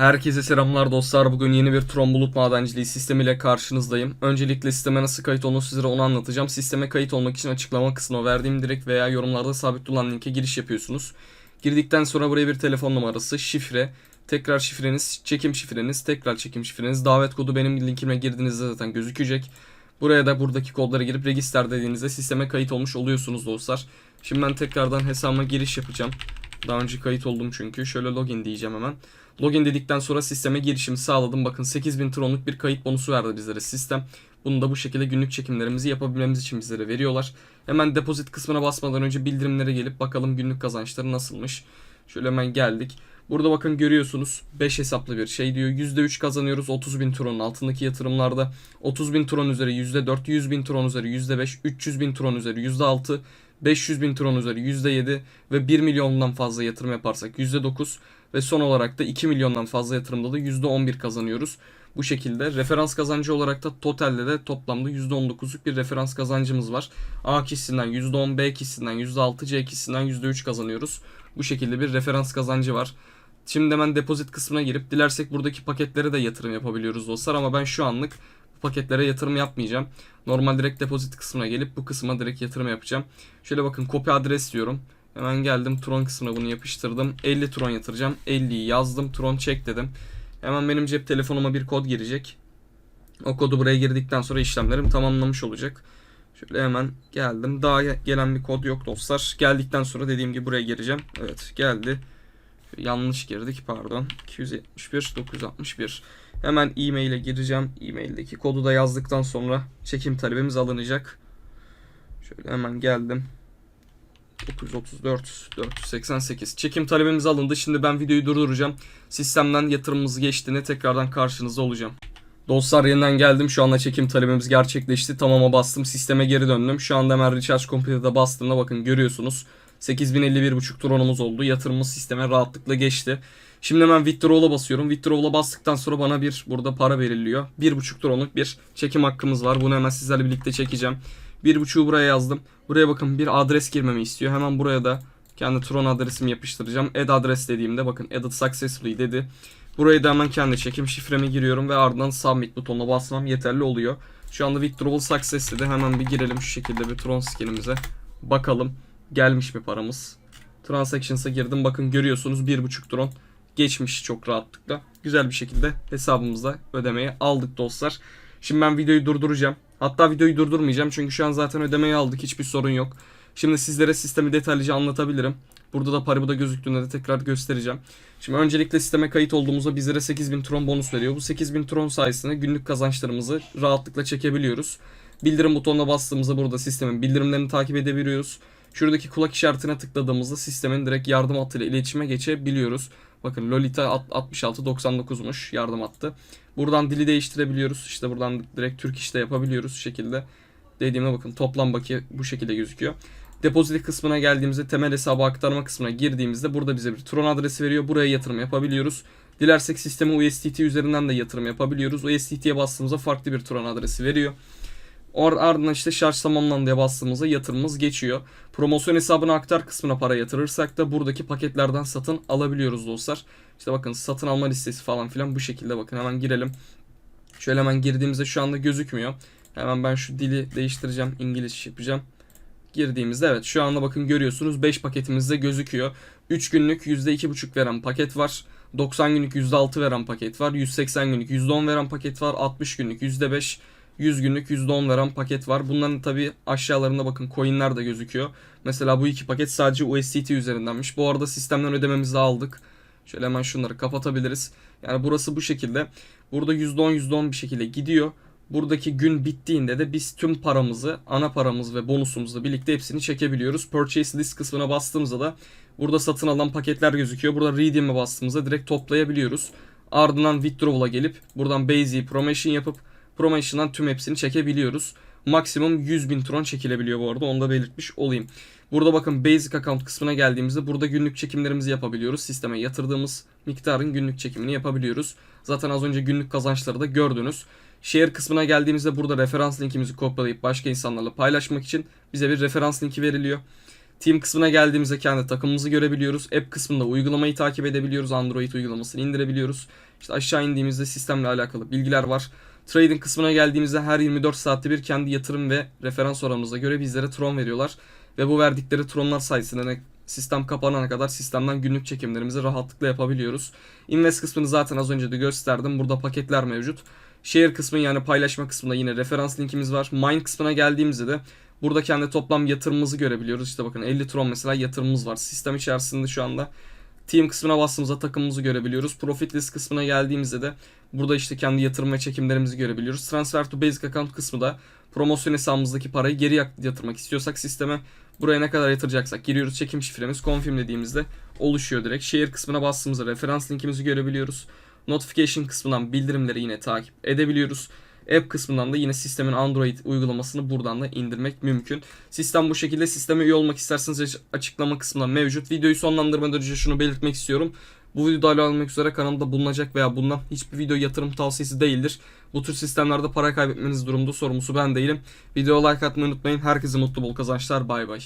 Herkese selamlar dostlar. Bugün yeni bir Tron Bulut Madenciliği sistemiyle karşınızdayım. Öncelikle sisteme nasıl kayıt olunur sizlere onu anlatacağım. Sisteme kayıt olmak için açıklama kısmına verdiğim direkt veya yorumlarda sabit olan linke giriş yapıyorsunuz. Girdikten sonra buraya bir telefon numarası, şifre, tekrar şifreniz, çekim şifreniz, tekrar çekim şifreniz, davet kodu benim linkime girdiğinizde zaten gözükecek. Buraya da buradaki kodları girip register dediğinizde sisteme kayıt olmuş oluyorsunuz dostlar. Şimdi ben tekrardan hesabıma giriş yapacağım. Daha önce kayıt oldum çünkü. Şöyle login diyeceğim hemen. Login dedikten sonra sisteme girişimi sağladım. Bakın 8000 tronluk bir kayıt bonusu verdi bizlere sistem. Bunu da bu şekilde günlük çekimlerimizi yapabilmemiz için bizlere veriyorlar. Hemen depozit kısmına basmadan önce bildirimlere gelip bakalım günlük kazançları nasılmış. Şöyle hemen geldik. Burada bakın görüyorsunuz 5 hesaplı bir şey diyor. %3 kazanıyoruz 30.000 tronun altındaki yatırımlarda. 30.000 tron üzeri %4, 100.000 tron üzeri %5, 300.000 tron üzeri %6, 500 bin tron üzeri %7 ve 1 milyondan fazla yatırım yaparsak %9 ve son olarak da 2 milyondan fazla yatırımda da %11 kazanıyoruz. Bu şekilde referans kazancı olarak da totalde de toplamda %19'luk bir referans kazancımız var. A kişisinden %10, B kişisinden %6, C kişisinden %3 kazanıyoruz. Bu şekilde bir referans kazancı var. Şimdi hemen depozit kısmına girip dilersek buradaki paketlere de yatırım yapabiliyoruz dostlar ama ben şu anlık paketlere yatırım yapmayacağım. Normal direkt depozit kısmına gelip bu kısma direkt yatırım yapacağım. Şöyle bakın copy adres diyorum. Hemen geldim Tron kısmına bunu yapıştırdım. 50 Tron yatıracağım. 50'yi yazdım. Tron çek dedim. Hemen benim cep telefonuma bir kod girecek. O kodu buraya girdikten sonra işlemlerim tamamlamış olacak. Şöyle hemen geldim. Daha gelen bir kod yok dostlar. Geldikten sonra dediğim gibi buraya gireceğim. Evet geldi. Yanlış girdik pardon. 271 961. Hemen e-mail'e gireceğim. E-mail'deki kodu da yazdıktan sonra çekim talebimiz alınacak. Şöyle hemen geldim. 934 488 çekim talebimiz alındı. Şimdi ben videoyu durduracağım. Sistemden yatırımımız geçtiğinde tekrardan karşınızda olacağım. Dostlar yeniden geldim. Şu anda çekim talebimiz gerçekleşti. Tamama bastım. Sisteme geri döndüm. Şu anda hemen Recharge Computer'da bastığımda bakın görüyorsunuz. 8051.5 tronumuz oldu. Yatırımımız sisteme rahatlıkla geçti. Şimdi hemen Withdrawal'a basıyorum. Withdrawal'a bastıktan sonra bana bir burada para veriliyor. 1.5 tronluk bir çekim hakkımız var. Bunu hemen sizlerle birlikte çekeceğim. 1.5'u buraya yazdım. Buraya bakın bir adres girmemi istiyor. Hemen buraya da kendi Tron adresimi yapıştıracağım. Add adres dediğimde bakın added successfully dedi. Buraya da hemen kendi çekim şifremi giriyorum ve ardından submit butonuna basmam yeterli oluyor. Şu anda withdrawal success dedi. Hemen bir girelim şu şekilde bir Tron skinimize. Bakalım gelmiş mi paramız. Transactions'a girdim. Bakın görüyorsunuz 1.5 Tron geçmiş çok rahatlıkla. Güzel bir şekilde hesabımızda ödemeyi aldık dostlar. Şimdi ben videoyu durduracağım. Hatta videoyu durdurmayacağım çünkü şu an zaten ödemeyi aldık. Hiçbir sorun yok. Şimdi sizlere sistemi detaylıca anlatabilirim. Burada da Paribu'da gözüktüğünde de tekrar göstereceğim. Şimdi öncelikle sisteme kayıt olduğumuzda bizlere 8000 tron bonus veriyor. Bu 8000 tron sayesinde günlük kazançlarımızı rahatlıkla çekebiliyoruz. Bildirim butonuna bastığımızda burada sistemin bildirimlerini takip edebiliyoruz. Şuradaki kulak işaretine tıkladığımızda sistemin direkt yardım hattıyla iletişime geçebiliyoruz. Bakın Lolita 6699'muş yardım hattı. Buradan dili değiştirebiliyoruz. İşte buradan direkt Türk işte yapabiliyoruz şu şekilde. Dediğime bakın toplam bakiye bu şekilde gözüküyor. Depozit kısmına geldiğimizde temel hesabı aktarma kısmına girdiğimizde burada bize bir Tron adresi veriyor. Buraya yatırım yapabiliyoruz. Dilersek sisteme USDT üzerinden de yatırım yapabiliyoruz. USDT'ye bastığımızda farklı bir Tron adresi veriyor. Or ardından işte şarj tamamlandıya bastığımızda yatırımımız geçiyor. Promosyon hesabına aktar kısmına para yatırırsak da buradaki paketlerden satın alabiliyoruz dostlar. İşte bakın satın alma listesi falan filan bu şekilde bakın hemen girelim. Şöyle hemen girdiğimizde şu anda gözükmüyor. Hemen ben şu dili değiştireceğim. İngiliz yapacağım. Girdiğimizde evet şu anda bakın görüyorsunuz 5 paketimizde gözüküyor. 3 günlük %2,5 veren paket var. 90 günlük %6 veren paket var. 180 günlük %10 veren paket var. 60 günlük %5 100 günlük %10 veren paket var. Bunların tabi aşağılarında bakın coinler de gözüküyor. Mesela bu iki paket sadece USDT üzerindenmiş. Bu arada sistemden ödememizi aldık. Şöyle hemen şunları kapatabiliriz. Yani burası bu şekilde. Burada %10 %10 bir şekilde gidiyor. Buradaki gün bittiğinde de biz tüm paramızı, ana paramız ve bonusumuzu birlikte hepsini çekebiliyoruz. Purchase list kısmına bastığımızda da burada satın alan paketler gözüküyor. Burada redeem'e bastığımızda direkt toplayabiliyoruz. Ardından withdrawal'a gelip buradan Basic promotion yapıp promotion'dan tüm hepsini çekebiliyoruz. Maksimum 100 bin tron çekilebiliyor bu arada onu da belirtmiş olayım. Burada bakın basic account kısmına geldiğimizde burada günlük çekimlerimizi yapabiliyoruz. Sisteme yatırdığımız miktarın günlük çekimini yapabiliyoruz. Zaten az önce günlük kazançları da gördünüz. Share kısmına geldiğimizde burada referans linkimizi kopyalayıp başka insanlarla paylaşmak için bize bir referans linki veriliyor. Team kısmına geldiğimizde kendi takımımızı görebiliyoruz. App kısmında uygulamayı takip edebiliyoruz. Android uygulamasını indirebiliyoruz. İşte aşağı indiğimizde sistemle alakalı bilgiler var. Trading kısmına geldiğimizde her 24 saatte bir kendi yatırım ve referans oranımıza göre bizlere Tron veriyorlar. Ve bu verdikleri Tronlar sayesinde sistem kapanana kadar sistemden günlük çekimlerimizi rahatlıkla yapabiliyoruz. Invest kısmını zaten az önce de gösterdim. Burada paketler mevcut. Share kısmı yani paylaşma kısmında yine referans linkimiz var. Mine kısmına geldiğimizde de burada kendi toplam yatırımımızı görebiliyoruz. İşte bakın 50 Tron mesela yatırımımız var. Sistem içerisinde şu anda Team kısmına bastığımızda takımımızı görebiliyoruz. Profit list kısmına geldiğimizde de burada işte kendi yatırım ve çekimlerimizi görebiliyoruz. Transfer to basic account kısmı da promosyon hesabımızdaki parayı geri yatırmak istiyorsak sisteme buraya ne kadar yatıracaksak giriyoruz. Çekim şifremiz confirm dediğimizde oluşuyor direkt. Share kısmına bastığımızda referans linkimizi görebiliyoruz. Notification kısmından bildirimleri yine takip edebiliyoruz. App kısmından da yine sistemin Android uygulamasını buradan da indirmek mümkün. Sistem bu şekilde. Sisteme üye olmak isterseniz aç- açıklama kısmında mevcut. Videoyu sonlandırmadan önce şunu belirtmek istiyorum. Bu videoda hala almak üzere kanalımda bulunacak veya bundan hiçbir video yatırım tavsiyesi değildir. Bu tür sistemlerde para kaybetmeniz durumunda sorumlusu ben değilim. Videoya like atmayı unutmayın. Herkese mutlu bol kazançlar. Bay bay.